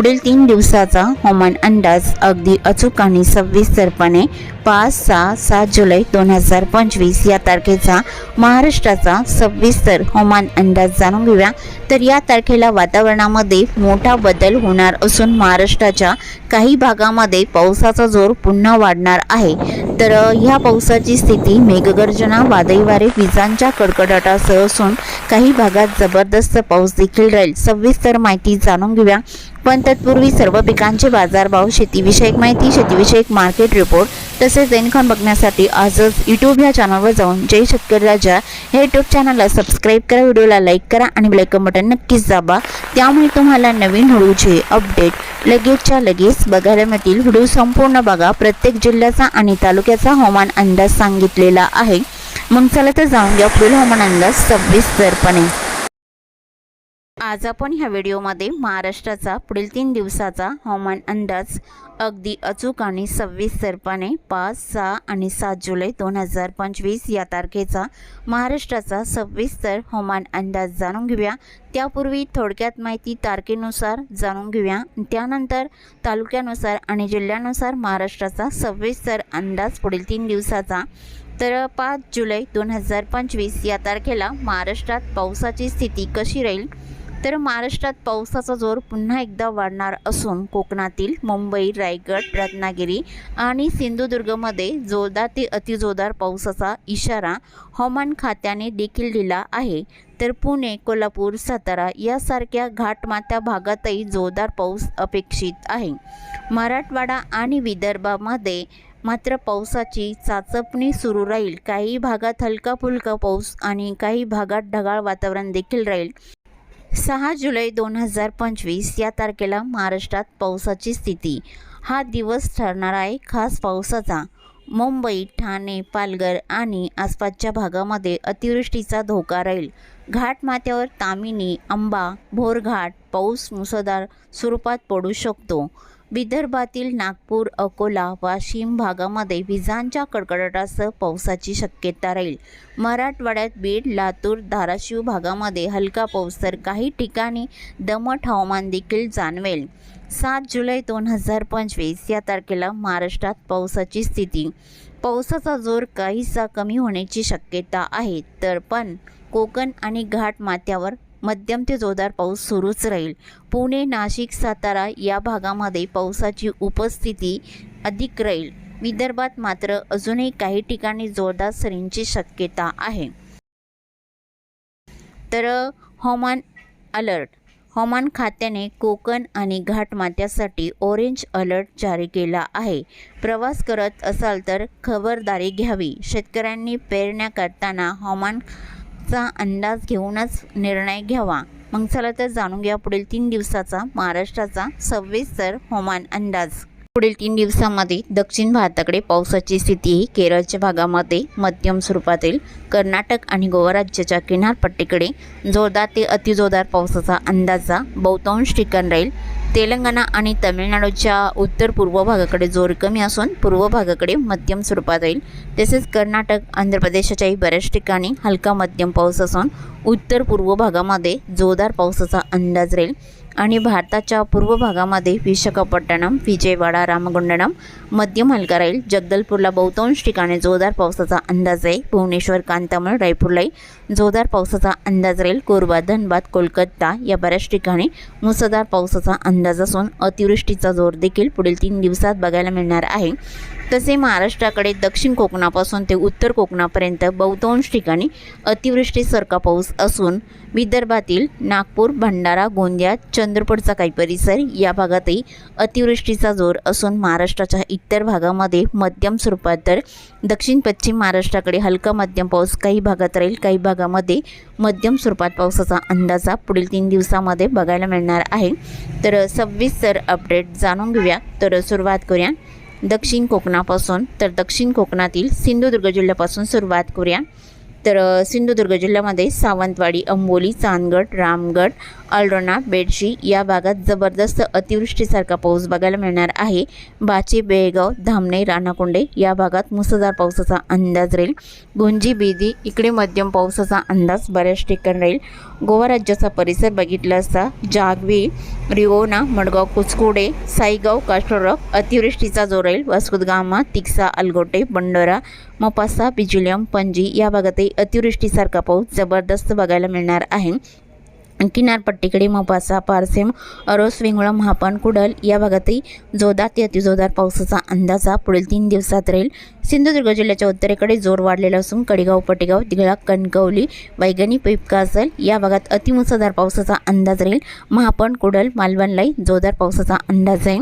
पुढील तीन दिवसाचा हवामान अंदाज अगदी अचूक आणि सविस्तरपणे पाच सहा सात जुलै दोन हजार पंचवीस या तारखेचा महाराष्ट्राचा सविस्तर हवामान अंदाज जाणून घेऊया. तर या तारखेला वातावरणामध्ये मोठा बदल होणार असून महाराष्ट्राच्या काही भागामध्ये पावसाचा जोर पुन्हा वाढणार आहे. तर ह्या पावसाची स्थिती मेघगर्जना वादळी वारे विजांच्या कडकडाटासह असून काही भागात जबरदस्त पाऊस देखील राहील. सविस्तर माहिती जाणून घेऊया. पण तत्पूर्वी सर्व पिकांचे बाजारभाव शेतीविषयक माहिती शेतीविषयक मार्केट रिपोर्ट तसेच देणखान बघण्यासाठी आजच यूट्यूब या चॅनलवर जाऊन जय शेतकरी राजा. हे यूट्यूब चॅनलला सबस्क्राईब करा व्हिडिओला लाईक करा आणि बेलायकन बटन नक्कीच दाबा. त्यामुळे तुम्हाला नवीन व्हिडिओचे अपडेट लगेचच्या लगेच बघायला मिळतील. व्हिडिओ संपूर्ण बघा. प्रत्येक जिल्ह्याचा आणि तालुक्याचा हवामान अंदाज सांगितलेला आहे. मग चला तर जाऊन घ्या पुढील हवामान अंदाज सव्वीस दरपणे आज आपण ह्या व्हिडिओमध्ये महाराष्ट्राचा पुढील तीन दिवसाचा हवामान अंदाज अगदी अचूक आणि सविस्तरपणे पाच सहा आणि सात जुलै दोन हजार पंचवीस या तारखेचा महाराष्ट्राचा सविस्तर हवामान अंदाज जाणून घेऊया. त्यापूर्वी थोडक्यात माहिती तारखेनुसार जाणून घेऊया. त्यानंतर तालुक्यानुसार आणि जिल्ह्यानुसार महाराष्ट्राचा सविस्तर अंदाज पुढील तीन दिवसाचा. तर पाच जुलै दोन हजार पंचवीस या तारखेला महाराष्ट्रात पावसाची स्थिती कशी राहील? तर महाराष्ट्रात पावसाचा जोर पुन्हा एकदा वाढणार असून कोकणातील मुंबई रायगड रत्नागिरी आणि सिंधुदुर्गमध्ये जोरदार ते अतिजोरदार पावसाचा इशारा हवामान खात्याने देखील दिला आहे. तर पुणे कोल्हापूर सातारा यासारख्या घाटमाथ्या भागातही जोरदार पाऊस अपेक्षित आहे. मराठवाडा आणि विदर्भामध्ये मात्र पावसाची चाचपणी सुरू राहील. काही भागात हलका फुलका पाऊस आणि काही भागात ढगाळ वातावरण देखील राहील. सहा जुलै दोन हजार पंचवीस या तारखेला महाराष्ट्रात पावसाची स्थिती. हा दिवस ठरणार आहे खास पावसाचा. मुंबई ठाणे पालघर आणि आसपासच्या भागामध्ये अतिवृष्टीचा धोका राहील. घाटमाथ्यावर तामिनी आंबा भोरघाट पाऊस मुसळधार स्वरूपात पडू शकतो. विदर्भातील नागपूर अकोला वाशिम भागामध्ये विजांच्या कडकडाटासह पावसाची शक्यता राहील. मराठवाड्यात बीड लातूर धाराशिव भागामध्ये हलका पाऊस तर काही ठिकाणी दमट हवामान देखील जाणवेल. सात जुलै दोन हजार पंचवीस या तारखेला महाराष्ट्रात पावसाची स्थिती. पावसाचा जोर काहीसा कमी होण्याची शक्यता आहे. तर पण कोकण आणि घाट माथ्यावर मध्यम ते जोरदार पाऊस सुरूच राहील. पुणे नाशिक सातारा या भागामध्ये पावसाची उपस्थिती अधिक राहील. विदर्भात मात्र अजूनही काही ठिकाणी जोरदार सरींची शक्यता आहे. तर हवामान अलर्ट. हवामान खात्याने कोकण आणि घाटमाथ्यासाठी ऑरेंज अलर्ट जारी केला आहे. प्रवास करत असाल तर खबरदारी घ्यावी. शेतकऱ्यांनी पेरण्या करताना हवामान याचा अंदाज घेऊनच निर्णय घ्यावा. मग चला तर जाणून घ्या पुढील तीन दिवसाचा महाराष्ट्राचा सविस्तर हवामान अंदाज. पुढील तीन दिवसामध्ये दक्षिण भारताकडे पावसाची स्थिती ही केरळच्या भागामध्ये मध्यम स्वरूपातील कर्नाटक आणि गोवा राज्याच्या किनारपट्टीकडे जोरदार ते अतिजोरदार पावसाचा अंदाजा बहुतांश ठिकाण राहील. तेलंगणा आणि तमिळनाडूच्या उत्तर पूर्व भागाकडे जोर कमी असून पूर्व भागाकडे मध्यम स्वरूपात राहील. तसेच कर्नाटक आंध्र प्रदेशाच्याही बऱ्याच ठिकाणी हलका मध्यम पाऊस असून उत्तर पूर्व भागामध्ये जोरदार पावसाचा अंदाज राहील. आणि भारताच्या पूर्व भागामध्ये विशाखापट्टणम विजयवाडा रामगुंडणम मध्यम हलका राहील जगदलपूरला बहुतांश ठिकाणी जोरदार पावसाचा अंदाज आहे. भुवनेश्वर कांतामळ रायपूरलाही जोरदार पावसाचा अंदाज राहील. कोरबा धनबाद कोलकाता या बऱ्याच ठिकाणी मुसळधार पावसाचा अंदाज असून अतिवृष्टीचा जोर देखील पुढील तीन दिवसात बघायला मिळणार आहे. तसे महाराष्ट्राकडे दक्षिण कोकणापासून ते उत्तर कोकणापर्यंत बहुतांश ठिकाणी अतिवृष्टीसारखा पाऊस असून विदर्भातील नागपूर भंडारा गोंदिया चंद्रपूरचा काही परिसर या भागातही अतिवृष्टीचा जोर असून महाराष्ट्राच्या इतर भागामध्ये मध्यम स्वरूपात तर दक्षिण पश्चिम महाराष्ट्राकडे हलका मध्यम पाऊस काही भागात राहील. काही भागामध्ये मध्यम स्वरूपात पावसाचा अंदाजा पुढील तीन दिवसामध्ये बघायला मिळणार आहे. तर सविस्तर अपडेट जाणून घेऊया. तर सुरुवात करूया. दक्षिण कोकणापासून तर दक्षिण कोकणातील सिंधुदुर्ग जिल्ह्यापासून सुरुवात करूया. तर सिंधुदुर्ग जिल्ह्यामध्ये सावंतवाडी अंबोली चांदगड रामगड अल्रोना बेडशी या भागात जबरदस्त अतिवृष्टीसारखा पाऊस बघायला मिळणार आहे. बाचे बेळगाव धामणे राणाकुंडे या भागात मुसळधार पावसाचा अंदाज राहील. गुंजी बेदी इकडे मध्यम पावसाचा अंदाज बऱ्याच ठिकाणी राहील. गोवा राज्याचा परिसर बघितला असता जागवी रिओना मडगाव कुचकुडे साईगाव काष्टोरक अतिवृष्टीचा जोर राहील. वास्कुदगामा तिक्सा अलगोटे बंडोरा मपासा बिजुलियम पणजी या भागातही अतिवृष्टीसारखा पाऊस जबरदस्त बघायला मिळणार आहे. किनारपट्टीकडे मोपासा पारसेम अरोस वेंगुळा महापान कुडल या भागातही जोरदार ते अतिजोरदार पावसाचा अंदाजा पुढील तीन दिवसात राहील. सिंधुदुर्ग जिल्ह्याच्या उत्तरेकडे जोर वाढलेला असून कडेगाव पटेगाव दिघळा कणकवली वैगणी पिपकासल या भागात अतिमुसळधार पावसाचा अंदाज राहील. महापण कुडल मालवणलाही जोरदार पावसाचा अंदाज आहे.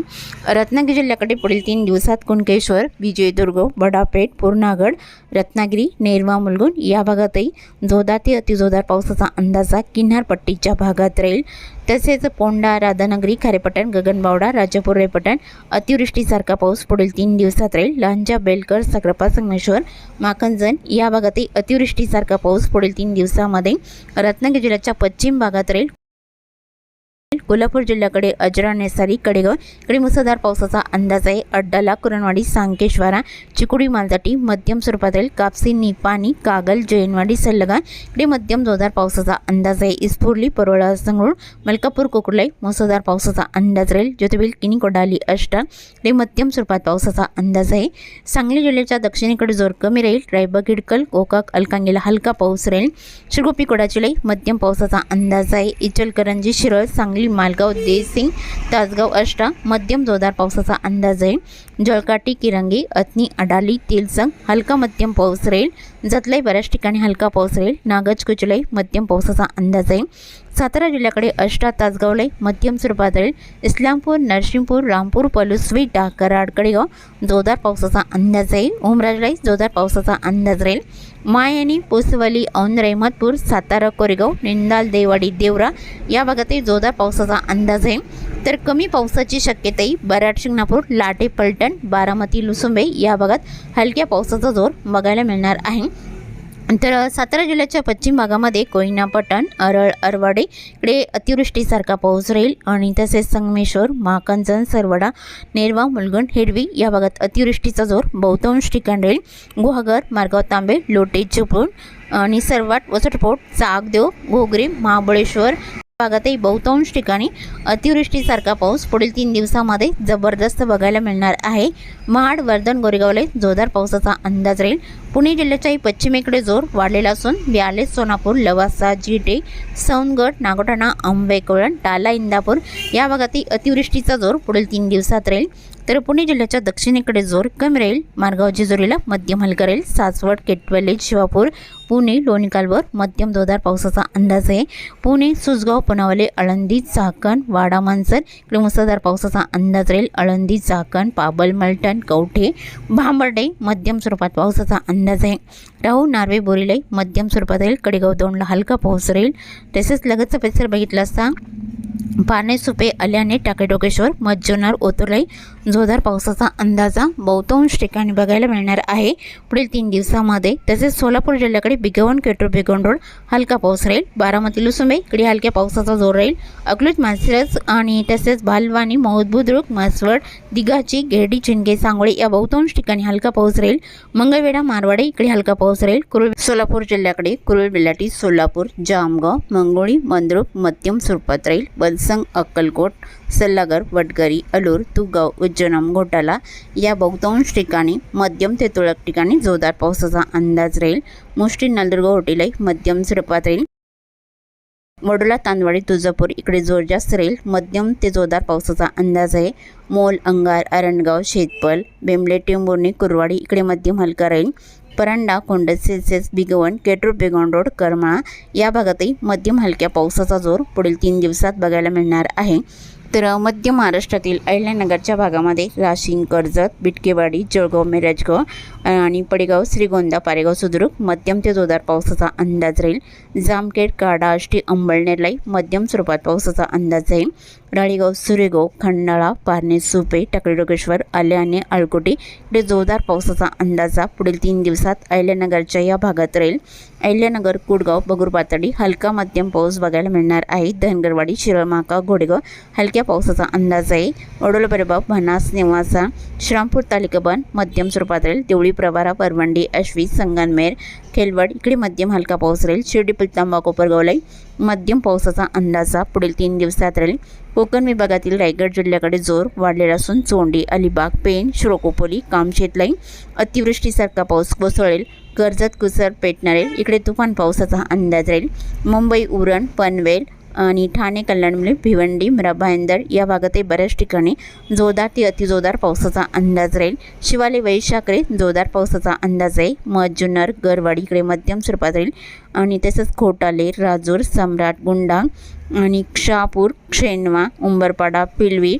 रत्नागिरी जिल्ह्याकडे पुढील तीन दिवसात कुणकेश्वर विजयदुर्ग बडापेठ पूर्णागड रत्नागिरी नेरवा मुलगुण या भागातही जोरदार ते अतिजोरदार पावसाचा अंदाजा किनारपट्टीच्या भागात राहील. तसेच पोंडा राधानगरी खारेपटण गगनबावडा राजापूर रेपटण अतिवृष्टीसारखा पाऊस पुढील तीन दिवसात राहील. लांजा बेलकर साखरपा संगमेश्वर माकंजन या भागातही अतिवृष्टीसारखा पाऊस पुढील तीन दिवसामध्ये रत्नागिरी जिल्ह्याच्या पश्चिम भागात राहील. कोल्हापूर जिल्ह्याकडे अजरा नेसारी कडेगाव इकडे मुसळधार पावसाचा अंदाज आहे. अड्डाला कुरणवाडी सांकेश्वरा चिकुडी मालजाटी मध्यम स्वरूपात राहील कापसी निपाणी कागल जैनवाडी सल्लगा इकडे मध्यम जोरदार पावसाचा अंदाज आहे. इस्फुर्ली परोळा संगरूळ मलकापूर कोकुर्लाई मुसळधार पावसाचा अंदाज राहील. ज्योतिबिल किनी कोडाली अष्टा इकडे मध्यम स्वरूपात पावसाचा अंदाज आहे. सांगली जिल्ह्याच्या दक्षिणेकडे जोर कमी राहील. रायबा हिडकल कोकाक अलकांगीला हलका पाऊस राहील. शिरगोपी कोडाचिलाई मध्यम पावसाचा अंदाज आहे. इचलकरंजी शिरळ सांगली मालगाव देसिंग तासगाव अष्टा मध्यम जोरदार पावसाचा अंदाज आहे. जळकाटी किरंगी अथनी अडाली तेलसंग हलका मध्यम पाऊस राहील. जतलाई बऱ्याच ठिकाणी हलका पाऊस राहील. नागज कुचलाई मध्यम पावसाचा अंदाज आहे. सातारा जिल्ह्याकडे अष्टा तासगावलाई मध्यम स्वरूपात राहील. इस्लामपूर नरसिंहपूर रामपूर पलुसवी डा कराड कडेगाव जोरदार पावसाचा अंदाज आहे. ओमराजलाई जोरदार पावसाचा अंदाज राहील. मायानी पोसवली औन रहमतपूर सातारा कोरेगाव निंदाल देवाडी देवरा या भागातही जोरदार पावसाचा अंदाज आहे. तर कमी पावसाची शक्यताही बराड शिंगणापूर लाटे पलटण बारामती लुसुंबे या भागात हलक्या पावसाचा जोर बघायला मिळणार आहे. तर सातारा जिल्ह्याच्या पश्चिम भागामध्ये कोयना पटण अरळ अरवाडे इकडे अतिवृष्टीसारखा पाऊस राहील आणि तसेच संगमेश्वर महाकंचन सरवडा नेरवा मुलगण हेडवी या भागात अतिवृष्टीचा जोर बहुतांश ठिकाण राहील. गुहागर मार्गाव तांबे लोटे चिपळूण आणि सर्वाट वसटपोट चाकदेव घोगरे महाबळेश्वर भागातही बहुतांश ठिकाणी अतिवृष्टीसारखा पाऊस पुढील तीन दिवसामध्ये जबरदस्त बघायला मिळणार आहे. महाड वर्धन गोरेगावले जोरदार पावसाचा अंदाज राहील. पुणे जिल्ह्याच्याही पश्चिमेकडे जोर वाढलेला असून व्याले सोनापूर लवासा जिटे सौनगड नागोठाणा आंबेकोळण टाला इंदापूर या भागातही अतिवृष्टीचा जोर पुढील तीन दिवसात राहील. तर पुणे जिल्ह्याच्या दक्षिणेकडे जोर कमी राहील. मार्गाव जेजुरीला मध्यम हलका राहील सासवड केटवले शिवापूर पुणे लोणी कालवर मध्यम जोरदार पावसाचा अंदाज आहे. पुणे सुसगाव पुनावले आळंदी चाकण वाडा मानसर इकडे मुसळधार पावसाचा अंदाज राहील. आळंदी चाकण पाबल मलटण कवठे भांबर्डे मध्यम स्वरूपात पावसाचा अंदाज आहे राहू नार्वे बोरीलाई मध्यम स्वरूपात राहील कडेगाव दोनला हलका पाऊस राहील तसेच लगतचा परिसर बघितला असता पाने सुपे आल्याने टाकेटोकेश्वर मज्जोनार ओतोलाई जोरदार पावसाचा अंदाजा बहुतांश ठिकाणी बघायला मिळणार आहे. पुढील तीन दिवसामध्ये तसेच सोलापूर जिल्ह्याकडे बिगवण केटूर बिगवण रोड हलका पाऊस राहील. बारामती लुसुंबे इकडे हलक्या पावसाचा जोर राहील. अकलूज मासिरस आणि तसेच भालवानी मौद बुद्रुक मासवड दिघाची गेरडी चिंगे सांगोळी या बहुतांश ठिकाणी हलका पाऊस राहील. मंगळवेढा मारवाडे इकडे हलका पाऊस राहील. कुरुळ सोलापूर जिल्ह्याकडे कुरुळ बिलाटी सोलापूर जामगाव मंगोळी मंद्रुक मध्यम स्वरूपात राहील. बलसंग अक्कलकोट सल्लागर वडगरी अलूर तुगाव उज्जैनम घोटाला या बहुतांश ठिकाणी मध्यम ते तुरळक ठिकाणी जोरदार पावसाचा अंदाज राहील. मुष्टी नलदुर्ग होटेलाई मध्यम स्वरूपात राहील. वडोला तांदवाडी तुळजापूर इकडे जोर जास्त राहील. मध्यम ते जोरदार पावसाचा अंदाज आहे. मोल अंगार आरणगाव शेतपल बेंबले टेंबुर्णी कुरवाडी इकडे मध्यम हलका राहील. परंडा कोंड सेल्सिअस बिगवण केटूर बेगवण रोड करमाळा या भागातही मध्यम हलक्या पावसाचा जोर पुढील तीन दिवसात बघायला मिळणार आहे. तर मध्य महाराष्ट्रातील अहिल्यानगरच्या भागामध्ये राशीन कर्जत बिटकेवाडी जळगाव मिरजगाव आणि पडेगाव श्रीगोंदा पारेगाव सुद्रुक मध्यम ते जोरदार पावसाचा अंदाज राहील. जामखेड काडा आष्टी अंबळनेरलाई मध्यम स्वरूपात पावसाचा अंदाज राहील. राळीगाव सुरेगाव खंडाळा पारणे सुपे टाकळीडोगेश्वर आले आणि अळकोटी इकडे जोरदार पावसाचा अंदाजा पुढील तीन दिवसात अहिल्यानगरच्या या भागात राहील. अहिल्यानगर कुडगाव बगुरपातळी हलका मध्यम पाऊस बघायला मिळणार आहे. धनगरवाडी शिरळमाका घोडेगाव हलक्या पावसाचा अंदाज आहे. वडोलबरेबाब भनास नेवासा श्रामपूर तालिकाबन मध्यम स्वरूपात राहील. देवळी प्रवारा परवंडी अश्वी संगनमेर खेलवड इकडे मध्यम हलका पाऊस राहील. शिर्डी पिलतांबा कोपरगावलाई मध्यम पावसाचा अंदाजा पुढील तीन दिवसात राहील. कोकण विभागातील रायगड जिल्ह्याकडे जोर वाढलेला असून चोंडी अलिबाग पेण श्रोकोपोली कामशेतलाई अतिवृष्टीसारखा पाऊस कोसळेल. कर्जत कुसर पेटणारेल इकडे तुफान पावसाचा अंदाज राहील. मुंबई उरण पनवेल आणि ठाणे कल्याणमुळे भिवंडी मिरा या भागातही बऱ्याच ठिकाणी जोरदार ते अतिजोरदार पावसाचा अंदाज राहील. शिवाले वैशाकडे जोरदार पावसाचा अंदाज आहे मध जुन्नर गरवाडी इकडे मध्यम स्वरूपात राहील. आणि तसंच खोटाले राजूर सम्राट गुंडा आणि क्षापूर क्षेनवा उंबरपाडा पिलवी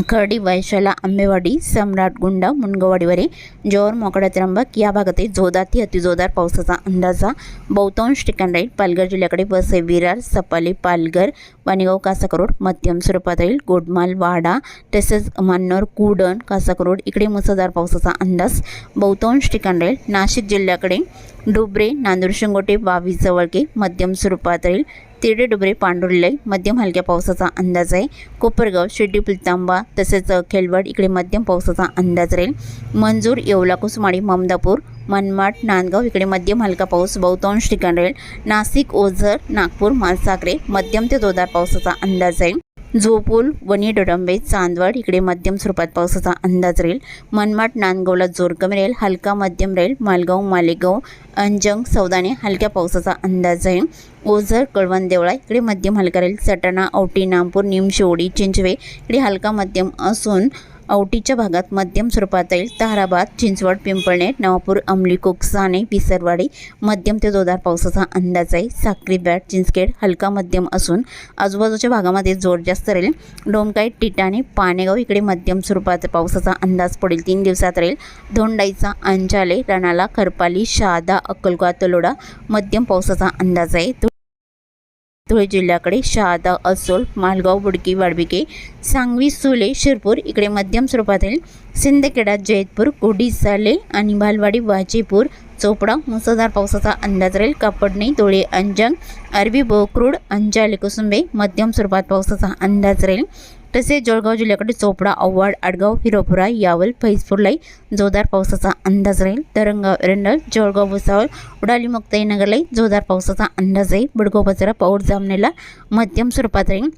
खर्डी वैशाला आंबेवाडी सम्राट गुंडा मुनगवाडीवरे जोर मोकडा त्र्यंबक या भागातही जोरदार ते अतिजोरदार पावसाचा अंदाजा बहुतांश ठिकाण राहील पालघर जिल्ह्याकडे वसई विरार सपाली पालघर वाणीगाव कासाकरोड मध्यम स्वरूपात राहील गोडमाल वाडा तसेच मान्नोर कुडण कासाकरोड इकडे मुसळधार पावसाचा अंदाज बहुतांश ठिकाण राहील नाशिक जिल्ह्याकडे डुबरे नांदूर शिंगोटे बावीस जवळके मध्यम स्वरूपात राहील तिरडे डुबरे पांडुर्ले मध्यम हलक्या पावसाचा अंदाज आहे. कोपरगाव शिर्डी पुलतांबा तसेच खेलवड इकडे मध्यम पावसाचा अंदाज राहील. मंजूर येवला कुसमाडी ममदापूर मनमाड नांदगाव इकडे मध्यम हलका पाऊस बहुतांश ठिकाण राहील. नाशिक ओझर नागपूर मालसागरे मध्यम ते जोरदार पावसाचा अंदाज आहे. झोपूल वणी डडंबे चांदवड इकडे मध्यम स्वरूपात पावसाचा अंदाज राहील. मनमाड नांदगावला जोर कमी राहील हलका मध्यम राहील मालगाव मालेगाव अंजंग सौदाने हलक्या पावसाचा अंदाज आहे ओझर कळवण देवळा इकडे मध्यम हलका राहील सटाणा औटी नामपूर निमशेवडी चिंचवे इकडे हलका मध्यम असून औटीच्या भागात मध्यम स्वरूपात येईल. ताराबाद चिंचवड पिंपळनेर नवापूर अंमली कोकसाने विसरवाडी मध्यम ते जोरदार पावसाचा अंदाज आहे. साक्री बॅट चिंचखेड हलका मध्यम असून आजूबाजूच्या भागामध्ये जोर जास्त राहील. डोमकाई टिटाणे पानेगाव इकडे मध्यम स्वरूपात पावसाचा अंदाज पुढील तीन दिवसात राहील. धोंडाईचा अंजाले रणाला खरपाली शहादा अक्कलकोवा तलोडा मध्यम पावसाचा अंदाज आहे. धुळे जिल्ह्याकडे शहादा असोल मालगाव बुडकी वाडबिके सांगवी सुले शिरपूर इकडे मध्यम स्वरूपात सिंदखेडा जैतपूर कोडीसाले आणि भालवाडी वाजेपूर चोपडा मुसळधार पावसाचा अंदाज राहील. कापडणे धुळे अंजंग अरबी बोक्रूड अंजाले कुसुंबे मध्यम स्वरूपात पावसाचा अंदाज राहील. तसेच जळगाव जिल्ह्याकडे चोपडा अव्वाड आडगाव हिरोपुरा यावल फैजपूरलाई जोरदार पावसाचा अंदाज राहील. तरंगाव एरंडल जळगाव भुसावळ उडाली मुक्ताईनगरलाई जोरदार पावसाचा अंदाज राहील. बुडगाव बजारा पाऊस जामनेला मध्यम स्वरूपात राहील.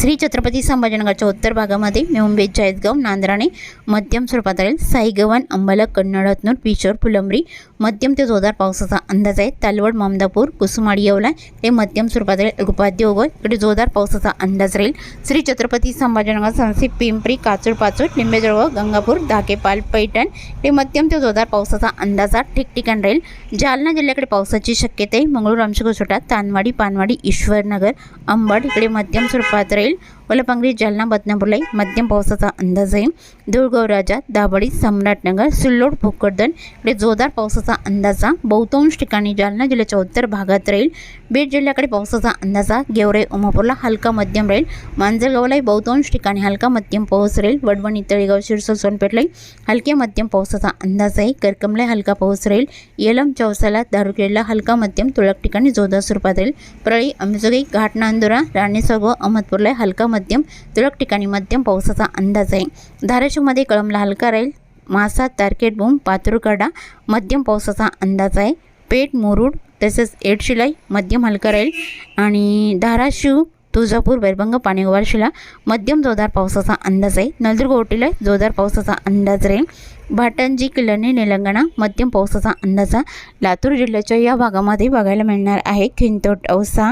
श्री छत्रपती संभाजीनगरच्या उत्तर भागामध्ये मुंबई चाळीसगाव नांद्राणे मध्यम स्वरूपात राहील साईगव्हाण अंबाला कन्नड हतनूर पिचोर फुलंबरी मध्यम ते जोरदार पावसाचा अंदाज आहे. तालवड ममदापूर कुसुमाडी येवला हे मध्यम स्वरूपात राहील उपाध्य ओगळ इकडे जोरदार पावसाचा अंदाज राहील. श्री छत्रपती संभाजीनगर सनसी पिंपरी काचूर पाचूर लिंबेजळगाव गंगापूर धाकेपाल पैठण हे मध्यम ते जोरदार पावसाचा अंदाजा ठिकठिकाण राहील. जालना जिल्ह्याकडे पावसाची शक्यता आहे. मंगळूर आमच्या तानवाडी पानवाडी ईश्वरनगर अंबड इकडे मध्यम स्वरूपात राहील. soil वलपांगरी जालना बदनापूरलाई मध्यम पावसाचा अंदाज आहे धुळगाव राजा दाभाडी सम्राटनगर सिल्लोड भोकरदन इकडे जोरदार पावसाचा अंदाजा बहुतांश ठिकाणी जालना जिल्ह्याच्या उत्तर भागात राहील बीड जिल्ह्याकडे पावसाचा अंदाजा गेवरे उमापूरला हलका मध्यम राहील मांजरगावलाही बहुतांश ठिकाणी हलका मध्यम पाऊस राहील वडवणी तळेगाव शिरसोल सोनपेठलाई हलक्या मध्यम पावसाचा अंदाज आहे करकमला हलका पाऊस राहील येलम चौसाला दारुकेला हलका मध्यम तुळक ठिकाणी जोरदार स्वरूपात राहील परळी अंबिजोगाई घाट नांदुरा अहमदपूरला हलका मध्यम तुरळक ठिकाणी मध्यम पावसाचा अंदाज आहे. धाराशिवमध्ये कळमला हलका राहील. मासा तारकेट बूम पातुरकडा मध्यम पावसाचा अंदाज आहे. पेठ मुरुड तसेच एडशिलाई मध्यम हलका राहील. आणि धाराशिव तुळजापूर बैरभंग पाणीगोवारशिला मध्यम जोरदार पावसाचा अंदाज आहे. नंदुरगोटीला जोरदार पावसाचा अंदाज राहील. भाटंजी किल्ल्याने निलंगणा मध्यम पावसाचा अंदाजा लातूर जिल्ह्याच्या या भागामध्ये बघायला मिळणार आहे. खिंतोट औसा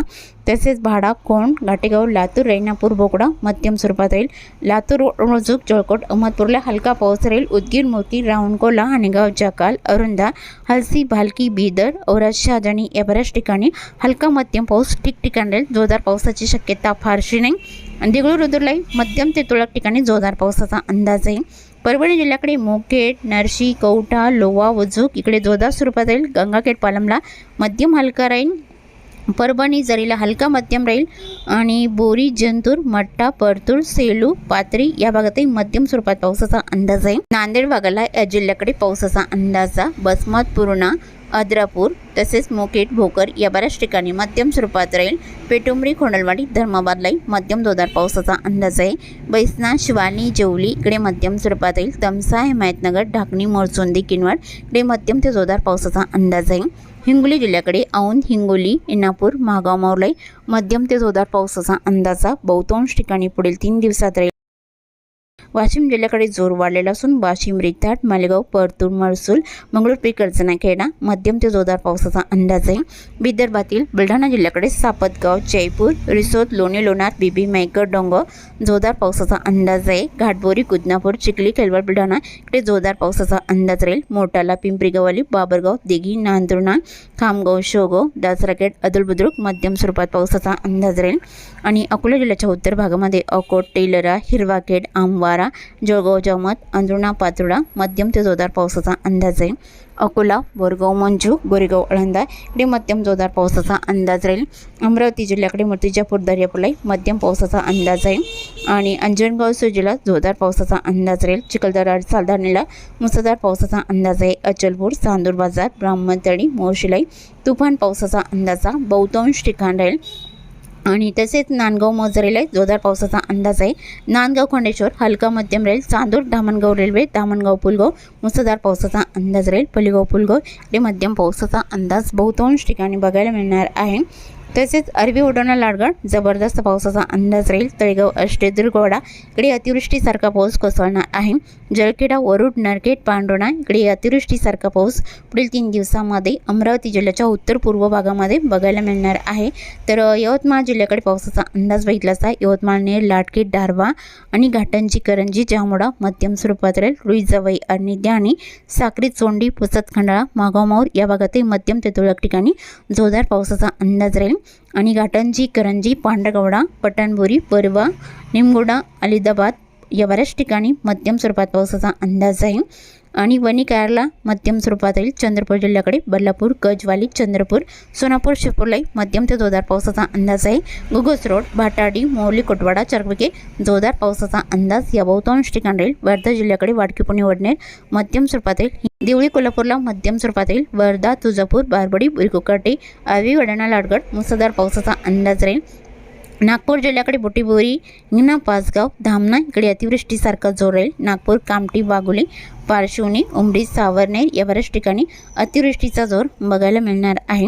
तसेच भाडा कोण घाटेगाव लातूर रैनापूर बोकडा मध्यम स्वरूपात राहील. लातूर रोजुक जळकोट अहमदपूरला हलका पाऊस राहील. उदगीर मोती रावणकोला हाणेगाव जकाल अरुंदा हलसी भालकी बीदर औराज शहाजानी या बऱ्याच ठिकाणी हलका मध्यम पाऊस ठिकठिकाणी राहील. जोरदार पावसाची शक्यता फारशी नाही. देगळूर रुद्रलाई मध्यम ते तुळक ठिकाणी जोरदार पावसाचा अंदाज आहे. परभणी जिल्ह्याकडे मोकेट नरशी कवठा लोवा वजूक इकडे जोरदार स्वरूपात राहील गंगाखेड पालमला मध्यम हलका राहील. परभणी जरीला हलका मध्यम राहील. आणि बोरी जंतूर मट्टा परतूर सेलू पात्री या भागातही मध्यम स्वरूपात पावसाचा अंदाज आहे. नांदेड भागाला या जिल्ह्याकडे पावसाचा अंदाज आहे. बसमत पूर्णा अद्रापूर तसेच मोकेट भोकर या बऱ्याच ठिकाणी मध्यम स्वरूपात राहील. पेटुंबरी खोंडलवाडी धर्माबादलाही मध्यम जोरदार पावसाचा अंदाज आहे. बैसना शिवानी जेवली इकडे मध्यम स्वरूपात राहील. तमसा हिमायतनगर ढाकणी मोरचोंदी किनवाड इकडे मध्यम ते जोरदार पावसाचा अंदाज आहे. हिंगोली जिल्ह्याकडे औंध हिंगोली इंनापूर महागाव मावलाई मध्यम ते जोरदार पावसाचा अंदाजा बहुतांश ठिकाणी पुढील तीन दिवसात राहील. वाशिम जिल्ह्याकडे जोर वाढलेला असून वाशिम रिताट मालेगाव परतूर महसूल मंगळूर पिकर्जना खेडा मध्यम ते जोरदार पावसाचा अंदाज आहे. विदर्भातील बुलढाणा जिल्ह्याकडे सापतगाव जयपूर रिसोद लोणी लोणार बिबी मैकर डोंगर जोरदार पावसाचा अंदाज आहे. घाटबोरी कुदनापूर चिखली खेलवाड बुलढाणा इकडे जोरदार पावसाचा अंदाज राहील. मोटाला पिंपरी गवाली बाबरगाव दिघी नांदुर्णा खामगाव शोगाव दासराखेड अदुलबुद्रुक मध्यम स्वरूपात पावसाचा अंदाज राहील. आणि अकोला जिल्ह्याच्या उत्तर भागामध्ये अकोट टेलरा हिरवाखेड सातारा जळगाव जमत अंजुणा पाचोडा मध्यम ते जोरदार पावसाचा अंदाज आहे अकोला बोरगाव मंजू गोरेगाव अळंदा इकडे मध्यम जोरदार पावसाचा अंदाज राहील. अमरावती जिल्ह्याकडे मूर्तिजापूर दर्यापुलाई मध्यम पावसाचा अंदाज आहे आणि अंजनगाव सुजीला जोरदार पावसाचा अंदाज राहील. चिखलदरा सालधारणीला मुसळधार पावसाचा अंदाज आहे. अचलपूर चांदूर बाजार ब्राह्मणतळी मोर्शिलाई तुफान पावसाचा अंदाजा बहुतांश ठिकाण राहील. आणि तसेच नांदगाव मोजरेला जोरदार पावसाचा अंदाज आहे. नांदगाव खंडेश्वर हलका मध्यम राहील चांदूर धामणगाव रेल्वे धामणगाव पुलगाव मुसळधार पावसाचा अंदाज राहील पलीगाव पुलगाव. इकडे मध्यम पावसाचा अंदाज बहुतांश ठिकाणी बघायला मिळणार आहे. तसेच अरबी उडवणा लाडगड जबरदस्त पावसाचा अंदाज राहील तळेगाव अष्टेदुर्गवाडा. इकडे अतिवृष्टीसारखा पाऊस कोसळणार आहे. जळखेडा वरुड नरखेड पांडोणा इकडे अतिवृष्टीसारखा पाऊस पुढील तीन दिवसामध्ये अमरावती जिल्ह्याच्या उत्तर पूर्व भागामध्ये बघायला मिळणार आहे. तर यवतमाळ जिल्ह्याकडे पावसाचा अंदाज बघितला असता यवतमाळने लाटकेट डारवा आणि घाटांची करंजी जांभोडा मध्यम स्वरूपात राहील. रुईजवई आणि द्याणी साक्री चोंडी पुसत खंडाळा मागाव माऊर या भागातही मध्यम ते तुरळक ठिकाणी जोरदार पावसाचा अंदाज राहील. आणि घाटांची करंजी पांढरगवडा पठाणबोरी परवा निमगोडा अलिदाबाद या बऱ्याच ठिकाणी मध्यम स्वरूपात पावसाचा अंदाज आहे. आणि वनिकारला मध्यम स्वरूपात येईल चंद्रपूर जिल्ह्याकडे बल्लापूर गजवाली चंद्रपूर सोनापूर शिपूरलाई मध्यम ते जोरदार पावसाचा अंदाज आहे. गुगस रोड भाटाडी मोरली कोटवाडा चरविके जोरदार पावसाचा अंदाज या बहुतांश ठिकाण राहील. वर्धा जिल्ह्याकडे वाडकी पुणे वडनेर मध्यम स्वरूपात येईल देवळी कोल्हापूरला मध्यम स्वरूपात येईल वर्धा तुळजापूर बारबडी बुरकुकाटे आवी वडाणा लाडगड मुसळधार पावसाचा अंदाज राहील. नागपूर जिल्ह्याकडे बोटीबोरी हिंगणा पाचगाव धामणा इकडे अतिवृष्टीसारखा जोर राहील नागपूर कामठी वाघोली पारशिवनी उमरी सावरनेर या बऱ्याच ठिकाणी अतिवृष्टीचा जोर बघायला मिळणार आहे.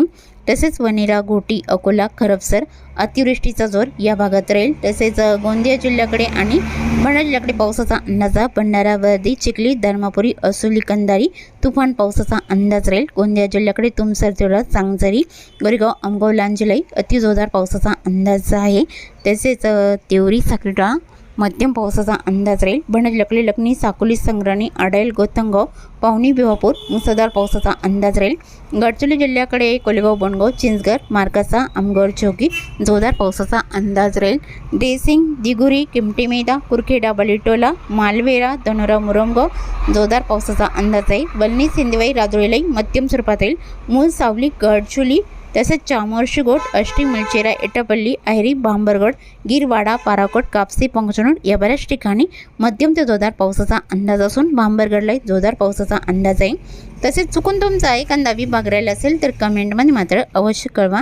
तसेच वनेरा घोटी अकोला खरबसर अतिवृष्टीचा जोर या भागात राहील. तसेच गोंदिया जिल्ह्याकडे आणि भंडारा जिल्ह्याकडे पावसाचा अंदाजा भंडारा वर्दी चिखली धर्मापुरी असोली कंदारी तुफान पावसाचा अंदाज राहील. गोंदिया जिल्ह्याकडे तुमसर तिवरा चांगझरी गोरेगाव आमगाव लांजलाई अतिजोरदार पावसाचा अंदाज आहे. तसेच तेवरी साखरीटाळा मध्यम पावसाचा अंदाज राहील. भणज लकली लखनी साकोली संग्राणी आडाईल गोतंगाव पावनी बिवापूर मुसळधार पावसाचा अंदाज राहील. गडचिरोली जिल्ह्याकडे कोलेगाव बनगाव चिंचगर मार्कासा आमगड चौकी जोरदार पावसाचा अंदाज राहील. देसिंग दिगुरी किमटीमेदा कुरखेडा बलिटोला मालवेरा धनोरा मुरमगाव जोरदार पावसाचा अंदाज राहील. बलनी सिंधवाई राजोळीलाई मध्यम स्वरूपात राहील. मूळ सावली गडचुली तसेच चामोर्शी गोट अष्टी मिळचेरा एटापल्ली आयरी बांबरगड गिरवाडा पाराकोट कापसी पंचनूर या बऱ्याच ठिकाणी मध्यम ते जोरदार पावसाचा अंदाज असून बांबरगडलाही जोरदार पावसाचा अंदाज आहे. तसेच चुकून तुमचा एखादा विभाग राहिला असेल तर कमेंटमध्ये मात्र अवश्य कळवा.